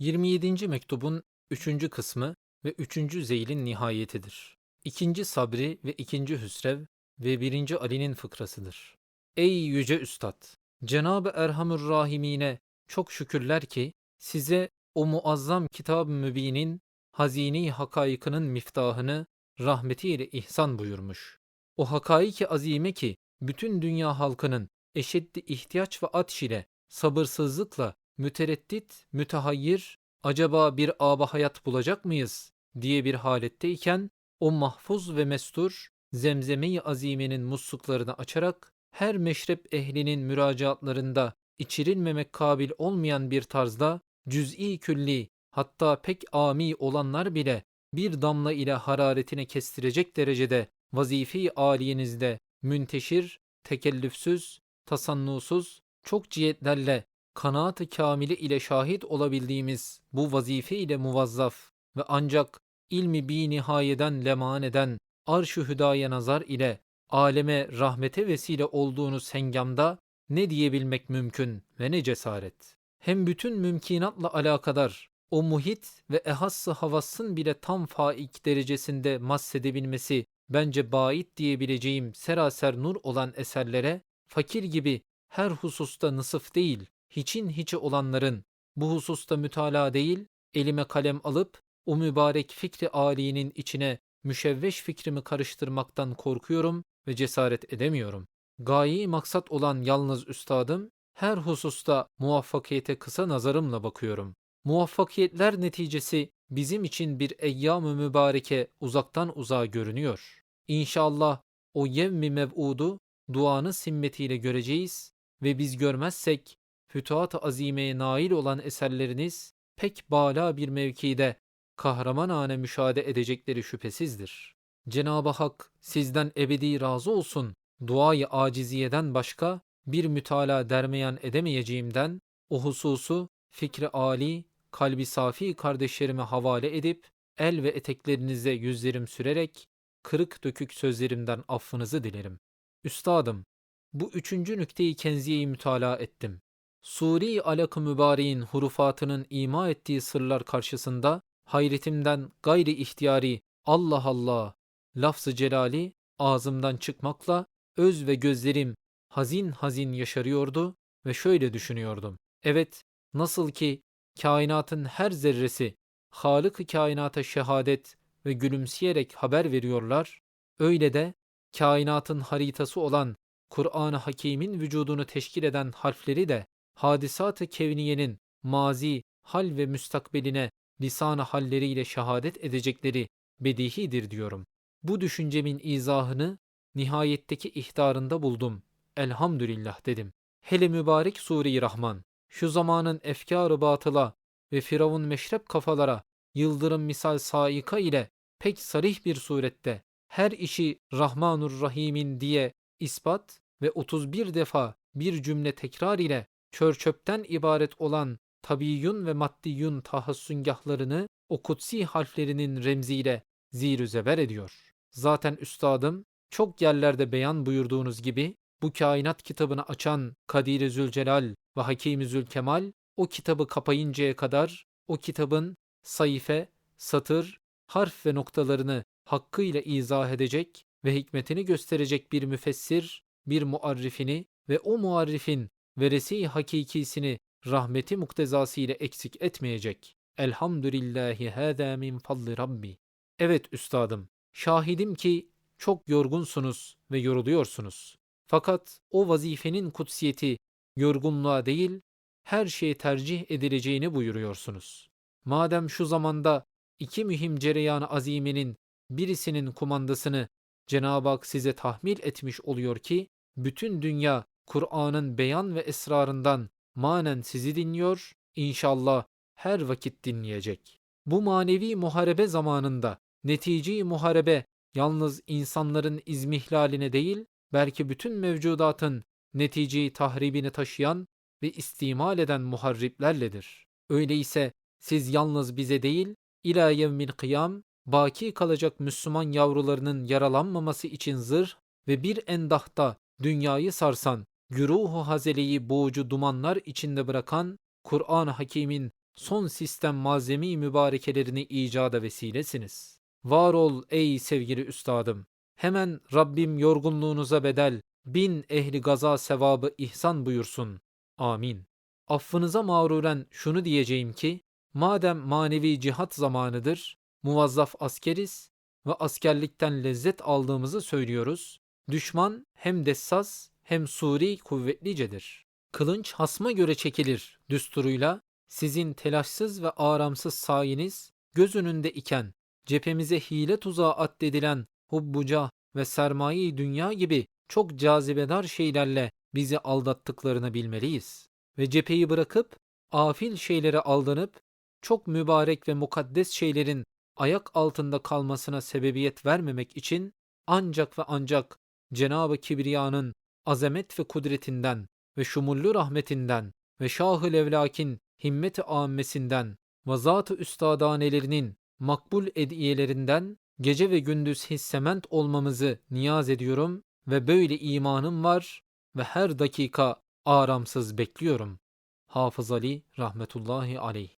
27. mektubun 3. kısmı ve 3. zeylin nihayetidir. 2. Sabri ve 2. Hüsrev ve 1. Ali'nin fıkrasıdır. Ey yüce üstad! Cenab-ı Erhamür Rahimine çok şükürler ki size o muazzam kitab-ı mübinin hazini hakaykının miftahını rahmetiyle ihsan buyurmuş. O hakaiki azime ki bütün dünya halkının eşeddi ihtiyaç ve atş ile sabırsızlıkla mütereddit, mütehayyir, acaba bir aba hayat bulacak mıyız diye bir haletteyken o mahfuz ve mestur zemzeme-i azimenin musluklarını açarak her meşrep ehlinin müracaatlarında içirilmemek kabil olmayan bir tarzda cüz'i külli hatta pek ami olanlar bile bir damla ile hararetine kestirecek derecede vazife-i aliyenizde münteşir, tekellüfsüz, tasannusuz, çok cihetlerle kanaat-ı kamili ile şahit olabildiğimiz bu vazife ile muvazzaf ve ancak ilmi bi nihayeden leman eden arş-ı hüdaya nazar ile aleme rahmete vesile olduğunuz hengamda ne diyebilmek mümkün ve ne cesaret. Hem bütün mümkinatla alakadar o muhit ve ehassı havasın bile tam faik derecesinde massedebilmesi bence bait diyebileceğim seraser nur olan eserlere fakir gibi her hususta nısıf değil, hiçin hiçi olanların bu hususta mütalaa değil, elime kalem alıp o mübarek fikri âliinin içine müşevveş fikrimi karıştırmaktan korkuyorum ve cesaret edemiyorum. Gayi maksat olan yalnız üstadım, her hususta muvaffakiyete kısa nazarımla bakıyorum. Muvaffakiyetler neticesi bizim için bir eyyam-ı mübareke uzaktan uzağa görünüyor. İnşallah o yevmi mev'udu duanın simmetiyle göreceğiz ve biz görmezsek fütuhat-ı azimeye nail olan eserleriniz pek bala bir mevkide kahramanane müşahede edecekleri şüphesizdir. Cenab-ı Hak sizden ebedi razı olsun. Duayı aciziyeden başka bir mütala dermeyan edemeyeceğimden o hususu fikri ali, kalbi safi kardeşlerime havale edip el ve eteklerinize yüzlerim sürerek kırık dökük sözlerimden affınızı dilerim. Üstadım, bu üçüncü nükteyi kenziyeyi mütalaa ettim. Suri alak-ı mübareğin hurufatının ima ettiği sırlar karşısında hayretimden gayri ihtiyari Allah Allah lafzı celali ağzımdan çıkmakla öz ve gözlerim hazin hazin yaşarıyordu ve şöyle düşünüyordum. Evet, nasıl ki kainatın her zerresi Halık-ı kainata şehadet ve gülümseyerek haber veriyorlar, öyle de kainatın haritası olan Kur'an-ı Hakîm'in vücudunu teşkil eden harfleri de hadisat-ı kevniyenin mazi, hal ve müstakbeline lisan-ı halleriyle şehadet edecekleri bedihidir diyorum. Bu düşüncemin izahını nihayetteki ihtarında buldum. Elhamdülillah dedim. Hele mübarek Sure-i Rahman, şu zamanın efkar-ı batıla ve firavun meşrep kafalara yıldırım misal saika ile pek sarih bir surette her işi Rahmanur Rahim'in diye ispat ve 31 defa bir cümle tekrar ile çörçöpten ibaret olan tabiyyun ve maddiyun tahassüngahlarını o kutsi harflerinin remziyle zir zeber ediyor. Zaten üstadım çok yerlerde beyan buyurduğunuz gibi bu kainat kitabını açan Kadir-i Zülcelal ve Hakim-i Zülkemal o kitabı kapayıncaya kadar o kitabın sayfe, satır, harf ve noktalarını hakkıyla izah edecek ve hikmetini gösterecek bir müfessir, bir muarrifini ve o muarrifin veresi hakikisini rahmeti muktezası ile eksik etmeyecek. Elhamdülillahi hâzâ min fadli Rabbi. Evet üstadım, şahidim ki çok yorgunsunuz ve yoruluyorsunuz. Fakat o vazifenin kutsiyeti yorgunluğa değil, her şeye tercih edileceğini buyuruyorsunuz. Madem şu zamanda iki mühim cereyan azimenin birisinin kumandasını Cenab-ı Hak size tahmil etmiş oluyor ki, bütün dünya Kur'an'ın beyan ve esrarından manen sizi dinliyor, inşallah her vakit dinleyecek. Bu manevi muharebe zamanında netici muharebe yalnız insanların izmihlaline değil, belki bütün mevcudatın netici tahribini taşıyan ve istimal eden muharriplerledir. Öyleyse siz yalnız bize değil, ila yevmil kıyam, baki kalacak Müslüman yavrularının yaralanmaması için zırh ve bir endahta dünyayı sarsan, güruhu hazeleyi boğucu dumanlar içinde bırakan Kur'an-ı Hakîm'in son sistem malzemi mübarekelerini icada vesilesiniz. Var ol ey sevgili üstadım. Hemen Rabbim yorgunluğunuza bedel bin ehli gaza sevabı ihsan buyursun. Amin. Affınıza mağruren şunu diyeceğim ki, madem manevi cihat zamanıdır, muvazzaf askeriz ve askerlikten lezzet aldığımızı söylüyoruz. Düşman hem dessas hem suri kuvvetlicedir. Kılınç hasma göre çekilir düsturuyla sizin telaşsız ve aramsız sayiniz göz önünde iken cephemize hile tuzağı addedilen hubbuca ve sermaye dünya gibi çok cazibedar şeylerle bizi aldattıklarını bilmeliyiz. Ve cepheyi bırakıp afil şeylere aldanıp çok mübarek ve mukaddes şeylerin ayak altında kalmasına sebebiyet vermemek için ancak ve ancak Cenab-ı Kibriya'nın azamet ve kudretinden ve şumullü rahmetinden ve Şah-ı Levlakin himmet-i âmmesinden ve zat-ı üstadanelerinin makbul ediyelerinden gece ve gündüz hissement olmamızı niyaz ediyorum ve böyle imanım var ve her dakika aramsız bekliyorum. Hafız Ali rahmetullahi aleyh.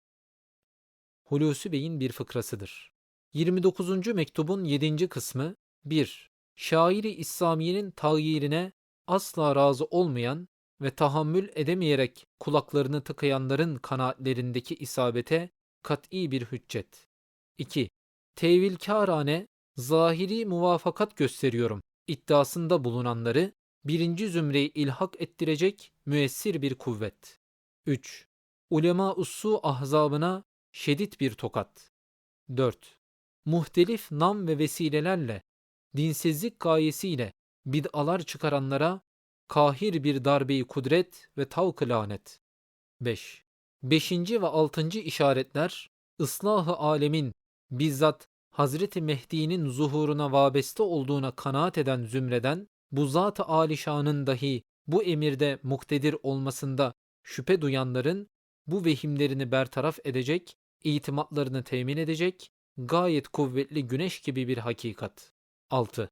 Hulusi Bey'in bir fıkrasıdır. 29. mektubun 7. kısmı 1. Şairi İslamiye'nin tagyirine asla razı olmayan ve tahammül edemeyerek kulaklarını tıkayanların kanaatlerindeki isabete kat'i bir hüccet. 2. Tevilkârane, zahiri muvafakat gösteriyorum iddiasında bulunanları birinci zümreyi ilhak ettirecek müessir bir kuvvet. 3. Ulema ussu ahzabına şedid bir tokat. 4. Muhtelif nam ve vesilelerle, dinsizlik gayesiyle bid'alar çıkaranlara kahir bir darbeyi kudret ve tavk lanet. 5. Beşinci ve altıncı işaretler, ıslahı alemin bizzat Hazreti Mehdi'nin zuhuruna vabeste olduğuna kanaat eden zümreden, bu zat-ı alişanın dahi bu emirde muktedir olmasında şüphe duyanların bu vehimlerini bertaraf edecek, itimatlarını temin edecek, gayet kuvvetli güneş gibi bir hakikat. 6.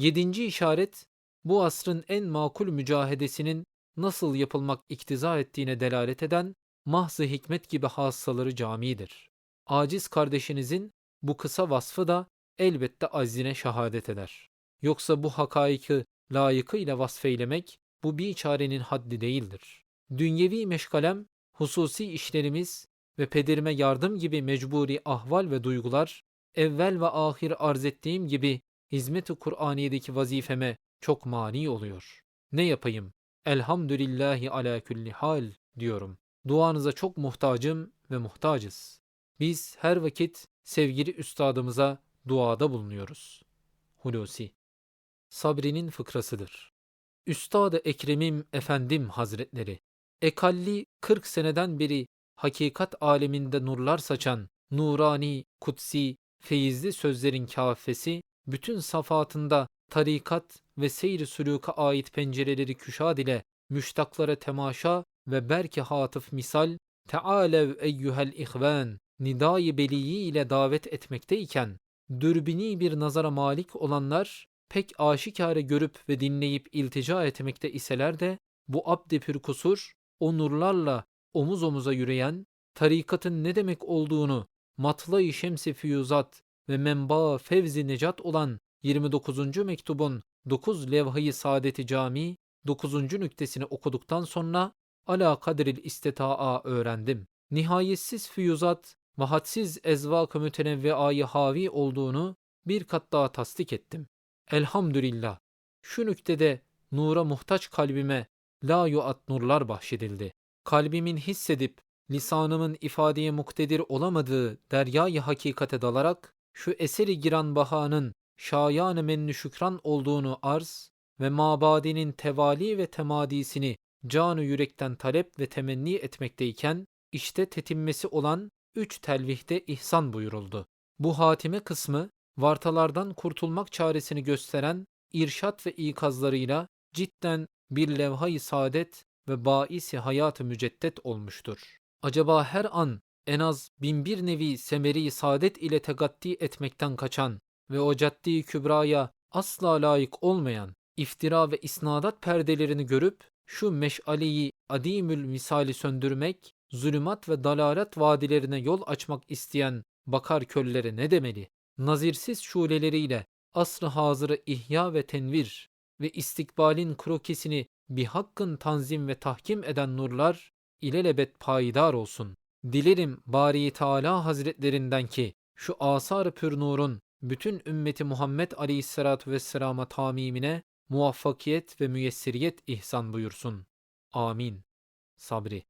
Yedinci işaret, bu asrın en makul mücahedesinin nasıl yapılmak iktiza ettiğine delalet eden mahz-ı hikmet gibi hassaları camidir. Aciz kardeşinizin bu kısa vasfı da elbette azine şehadet eder. Yoksa bu hakaiki layıkıyla vasfeylemek bu bir çarenin haddi değildir. Dünyevi meşgalem, hususi işlerimiz ve pedirime yardım gibi mecburi ahval ve duygular, evvel ve ahir arz ettiğim gibi hizmet-i Kur'aniye'deki vazifeme çok mani oluyor. Ne yapayım? Elhamdülillahi ala külli hal diyorum. Duanıza çok muhtacım ve muhtacız. Biz her vakit sevgili üstadımıza duada bulunuyoruz. Hulusi Sabri'nin fıkrasıdır. Üstad-ı Ekremim Efendim Hazretleri, ekalli 40 seneden beri hakikat aleminde nurlar saçan, nurani, kutsi, feyizli sözlerin kafesi, bütün safatında tarikat ve seyri sülûka ait pencereleri küşad ile müştaklara temaşa ve berki hatıf misal, Tealev eyyuhel ihvan, nidai beliyi ile davet etmekteyken, dürbini bir nazara malik olanlar, pek aşikare görüp ve dinleyip iltica etmekte iseler de, bu abd-i pür kusur, o nurlarla omuz omuza yürüyen, tarikatın ne demek olduğunu, matla-i şemsi ve menba fevzi necat olan 29. mektubun 9 levhayı saadeti cami 9. nüktesini okuduktan sonra ala kadril istitaa öğrendim. Nihayetsiz füyuzat ve hadsiz ezvak-ı mütenevveayı havi olduğunu bir kat daha tasdik ettim. Elhamdülillah. Şu nüktede nura muhtaç kalbime la yuat nurlar bahşedildi. Kalbimin hissedip lisanımın ifadeye muktedir olamadığı deryayı hakikate dalarak şu eseri giran bahanın şayan mennü şükran olduğunu arz ve mabadinin tevali ve temadisini canı yürekten talep ve temenni etmekteyken işte tetimmesi olan üç telvihte ihsan buyuruldu. Bu hatime kısmı vartalardan kurtulmak çaresini gösteren irşat ve ikazlarıyla cidden bir levha-i saadet ve baisi hayat-ı müceddet olmuştur. Acaba her an en az binbir nevi semeri saadet ile tegatti etmekten kaçan ve o caddi kübraya asla layık olmayan iftira ve isnadat perdelerini görüp şu meşaleyi adimül misali söndürmek zulümat ve dalalet vadilerine yol açmak isteyen bakar köllere ne demeli? Nazirsiz şuleleriyle asr-ı hazırı ihya ve tenvir ve istikbalin krokisini bir hakkın tanzim ve tahkim eden nurlar ilelebet payidar olsun. Dilerim Bari Teala Hazretlerinden ki şu asar pür nurun bütün ümmeti Muhammed Aleyhisselatü Vesselam'a tamimine muvaffakiyet ve müyesseriyet ihsan buyursun. Amin. Sabri.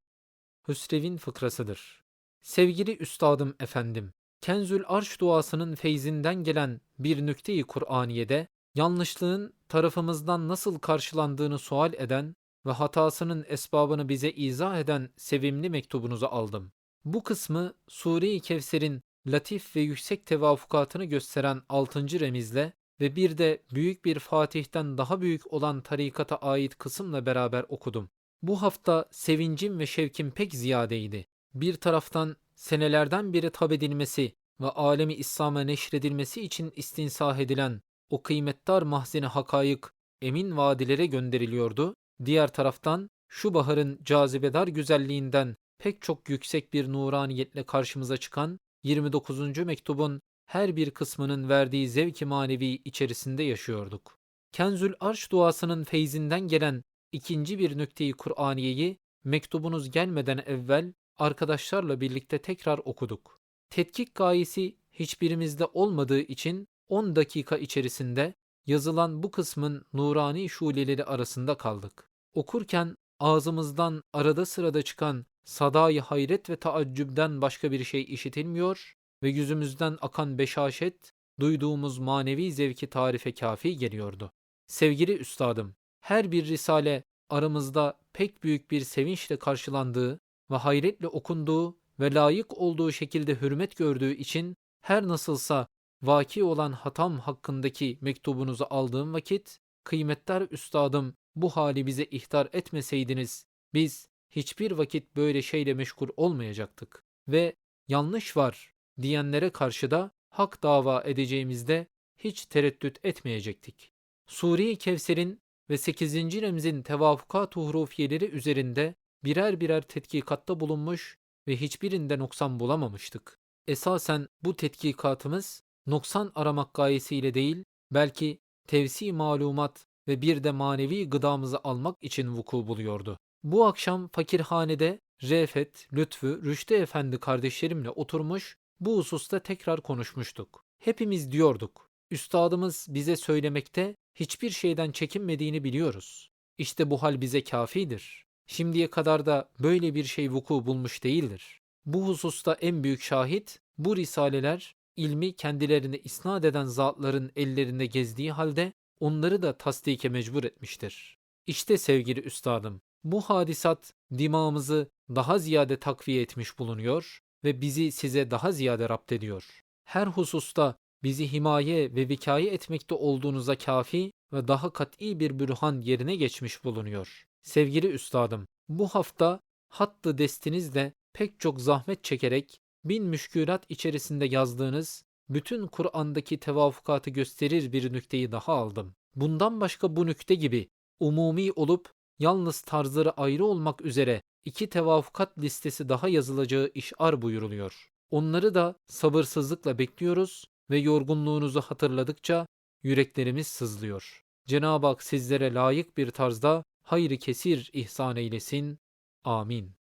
Hüsrev'in fıkrasıdır. Sevgili üstadım efendim, Kenzül Arş duasının feyzinden gelen bir nükteyi Kur'aniye'de yanlışlığın tarafımızdan nasıl karşılandığını sual eden ve hatasının esbabını bize izah eden sevimli mektubunuzu aldım. Bu kısmı Sure-i Kevser'in latif ve yüksek tevafukatını gösteren 6. remizle ve bir de büyük bir Fatih'ten daha büyük olan tarikata ait kısımla beraber okudum. Bu hafta sevincim ve şevkim pek ziyadeydi. Bir taraftan senelerden beri tab edilmesi ve alemi İslam'a neşredilmesi için istinsah edilen o kıymetdar mahzeni hakayık emin vadilere gönderiliyordu. Diğer taraftan şu baharın cazibedar güzelliğinden pek çok yüksek bir nuraniyetle karşımıza çıkan 29. mektubun her bir kısmının verdiği zevk-i manevi içerisinde yaşıyorduk. Kenzül Arş duasının feyzinden gelen ikinci bir nükteyi Kur'aniyeyi mektubunuz gelmeden evvel arkadaşlarla birlikte tekrar okuduk. Tetkik gayesi hiçbirimizde olmadığı için 10 dakika içerisinde yazılan bu kısmın nurani şuleleri arasında kaldık. Okurken ağzımızdan arada sırada çıkan sadayı hayret ve taaccübden başka bir şey işitilmiyor ve yüzümüzden akan beşaşet, duyduğumuz manevi zevki tarife kafi geliyordu. Sevgili üstadım, her bir risale aramızda pek büyük bir sevinçle karşılandığı ve hayretle okunduğu ve layık olduğu şekilde hürmet gördüğü için her nasılsa vaki olan hatam hakkındaki mektubunuzu aldığım vakit, kıymetler üstadım bu hali bize ihtar etmeseydiniz, biz hiçbir vakit böyle şeyle meşgul olmayacaktık ve yanlış var diyenlere karşı da hak dava edeceğimizde hiç tereddüt etmeyecektik. Sure-i Kevser'in ve 8. remzin tevafukat hurufiyeleri üzerinde birer birer tetkikatta bulunmuş ve hiçbirinde noksan bulamamıştık. Esasen bu tetkikatımız noksan aramak gayesiyle değil, belki tevsi malumat ve bir de manevi gıdamızı almak için vuku buluyordu. Bu akşam fakirhanede Refet, Lütfü, Rüştü Efendi kardeşlerimle oturmuş bu hususta tekrar konuşmuştuk. Hepimiz diyorduk, üstadımız bize söylemekte hiçbir şeyden çekinmediğini biliyoruz. İşte bu hal bize kafidir. Şimdiye kadar da böyle bir şey vuku bulmuş değildir. Bu hususta en büyük şahit bu risaleler ilmi kendilerine isnat eden zatların ellerinde gezdiği halde onları da tasdike mecbur etmiştir. İşte sevgili üstadım, bu hadisat dimağımızı daha ziyade takviye etmiş bulunuyor ve bizi size daha ziyade rapt ediyor. Her hususta bizi himaye ve vikaye etmekte olduğunuza kafi ve daha kat'i bir bürhan yerine geçmiş bulunuyor. Sevgili üstadım, bu hafta hattı destinizle pek çok zahmet çekerek bin müşkülat içerisinde yazdığınız bütün Kur'an'daki tevafukatı gösterir bir nükteyi daha aldım. Bundan başka bu nükte gibi umumi olup yalnız tarzları ayrı olmak üzere iki tevafukat listesi daha yazılacağı işar buyuruluyor. Onları da sabırsızlıkla bekliyoruz ve yorgunluğunuzu hatırladıkça yüreklerimiz sızlıyor. Cenab-ı Hak sizlere layık bir tarzda hayrı kesir ihsan eylesin. Amin.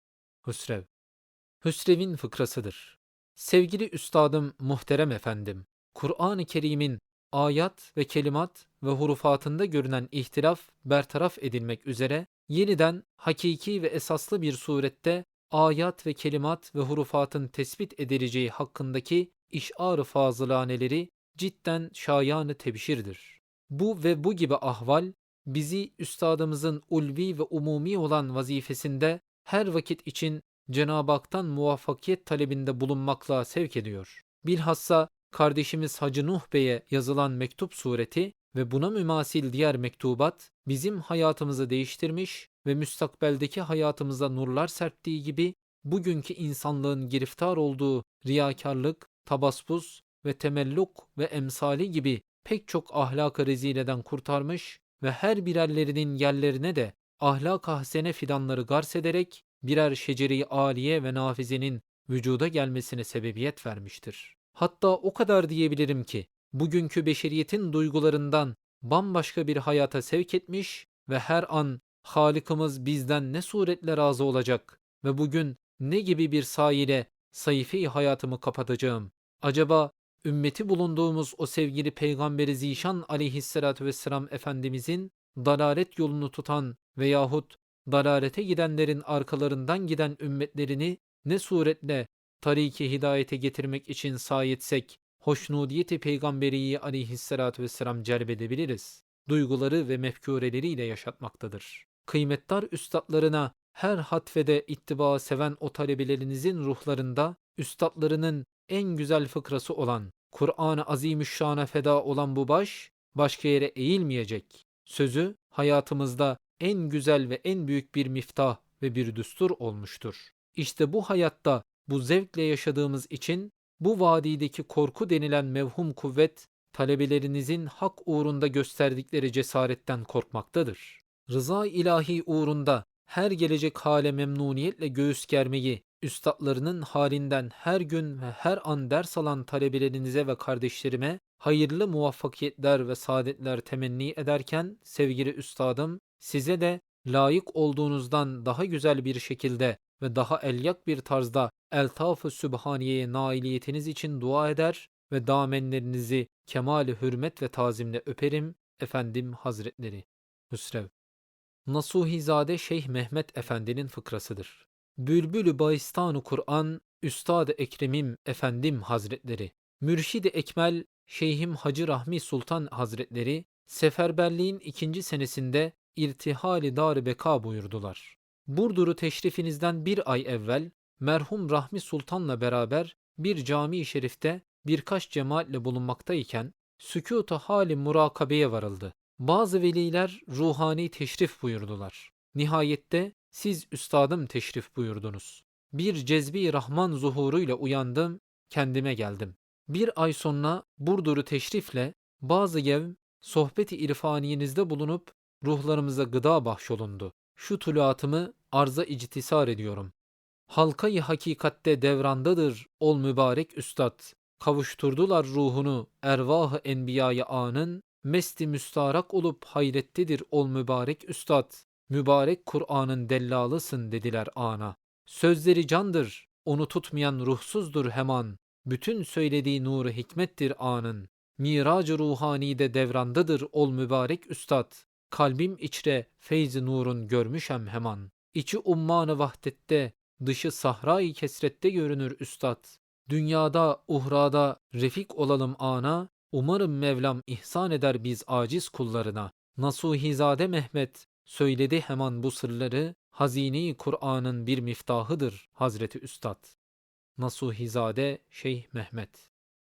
Hüsrev Hüsrev'in fıkrasıdır. Sevgili üstadım, muhterem efendim, Kur'an-ı Kerim'in ayat ve kelimat ve hurufatında görünen ihtilaf bertaraf edilmek üzere yeniden hakiki ve esaslı bir surette ayat ve kelimat ve hurufatın tespit edileceği hakkındaki işar-ı fazılaneleri cidden şayanı tebşirdir. Bu ve bu gibi ahval bizi üstadımızın ulvi ve umumi olan vazifesinde her vakit için Cenab-ı Hak'tan muvaffakiyet talebinde bulunmakla sevk ediyor. Bilhassa kardeşimiz Hacı Nuh Bey'e yazılan mektup sureti ve buna mümasil diğer mektubat bizim hayatımızı değiştirmiş ve müstakbeldeki hayatımıza nurlar serptiği gibi bugünkü insanlığın giriftar olduğu riyakarlık, tabaspuz ve temelluk ve emsali gibi pek çok ahlak-ı rezileden kurtarmış ve her birerlerinin yerlerine de ahlak-ı hasene fidanları gars ederek birer şeceri aliye ve nafizenin vücuda gelmesine sebebiyet vermiştir. Hatta o kadar diyebilirim ki bugünkü beşeriyetin duygularından bambaşka bir hayata sevk etmiş ve her an Halık'ımız bizden ne suretle razı olacak ve bugün ne gibi bir sayile sayfayı hayatımı kapatacağım. Acaba ümmeti bulunduğumuz o sevgili Peygamberi Zişan aleyhissalatü vesselam Efendimizin dalalet yolunu tutan veyahut dalalete gidenlerin arkalarından giden ümmetlerini ne suretle tariki hidayete getirmek için sayetsek, hoşnudiyeti peygamberiyi aleyhissalatü vesselam celbedebiliriz. Duyguları ve mefkureleriyle yaşatmaktadır. Kıymetdar üstadlarına her hatfede ittiba seven o talebelerinizin ruhlarında üstadlarının en güzel fıkrası olan Kur'an-ı Azimüşşan'a feda olan bu baş başka yere eğilmeyecek. Sözü hayatımızda en güzel ve en büyük bir miftah ve bir düstur olmuştur. İşte bu hayatta bu zevkle yaşadığımız için bu vadideki korku denilen mevhum kuvvet talebelerinizin hak uğrunda gösterdikleri cesaretten korkmaktadır. Rıza ilahi uğrunda her gelecek hale memnuniyetle göğüs germeyi, üstadlarının halinden her gün ve her an ders alan talebelerinize ve kardeşlerime hayırlı muvaffakiyetler ve saadetler temenni ederken sevgili üstadım size de layık olduğunuzdan daha güzel bir şekilde ve daha elyak bir tarzda eltaf-ı sübhaniyeye nailiyetiniz için dua eder ve damenlerinizi kemali hürmet ve tazimle öperim efendim hazretleri. Hüsrev Nasuhizade Şeyh Mehmet Efendi'nin fıkrasıdır. Bülbülü Bayistan-ı Kur'an Üstad-ı Ekremim Efendim Hazretleri, Mürşid-i Ekmel Şeyhim Hacı Rahmi Sultan Hazretleri seferberliğin ikinci senesinde irtihali dar beka buyurdular. Burdur'u teşrifinizden bir ay evvel merhum Rahmi Sultan'la beraber bir cami-i şerifte birkaç cemaatle bulunmaktayken sükût-u hali murakabeye varıldı. Bazı veliler ruhani teşrif buyurdular. Nihayette siz üstadım teşrif buyurdunuz. Bir cezbi Rahman zuhuruyla uyandım, kendime geldim. Bir ay sonra Burdur'u teşrifle bazı yevm sohbeti irfaniyenizde bulunup ruhlarımıza gıda bahşolundu. Şu tuluatımı arza ictisar ediyorum. Halkayı hakikatte devrandadır ol mübarek üstad. Kavuşturdular ruhunu ervah-ı enbiya-i anın, mesti müstarak olup hayrettedir ol mübarek üstad. Mübarek Kur'an'ın dellalısın dediler ana. Sözleri candır, onu tutmayan ruhsuzdur hemen. Bütün söylediği nuru hikmettir anın. Miracı ruhanide devrandadır ol mübarek üstad. Kalbim içre feyz nurun görmüşem hemen. İçi ummanı vahdette, dışı sahra-i kesrette görünür üstad. Dünyada, uhrada refik olalım ana, umarım Mevlam ihsan eder biz aciz kullarına. Nasuhizade Mehmet söyledi hemen bu sırları, hazine-i Kur'an'ın bir miftahıdır Hazreti Üstad. Nasuhizade Şeyh Mehmet